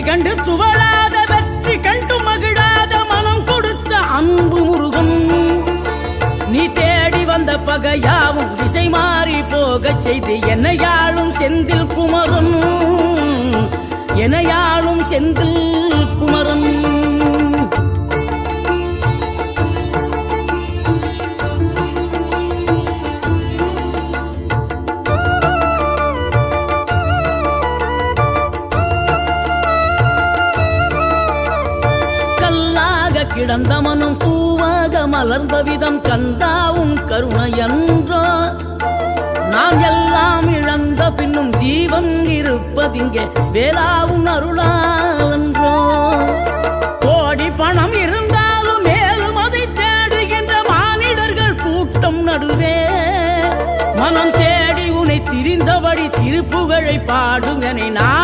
தோல்வி கண்டு துவளாத வெற்றி கண்டு மகிழாத மனம் கொடுத்த அன்பு முருகன். நீ தேடி வந்த பகையாவும் திசை மாறி போகச் செய்து என்னையாளும் செந்தில் குமரன். எனையாளும் செந்தில் கல்லாக கிடந்த மனம் பூவாக மலர்ந்த விதம் கந்தாவும் கருணையன்றோ. நாம் எல்லாம் இழந்த பின்னும் ஜீவன் இருப்பதிங்கே வேளாவும் அருளாவன்றோ கோடி பணம் இருந்தாலும் மேலும் அதை தேடுகின்ற மானிடர்கள் கூட்டம் நடுவே. மனம் தேடி உனை திரிந்தபடி திருப்புகழை பாடுங்கனை நாடி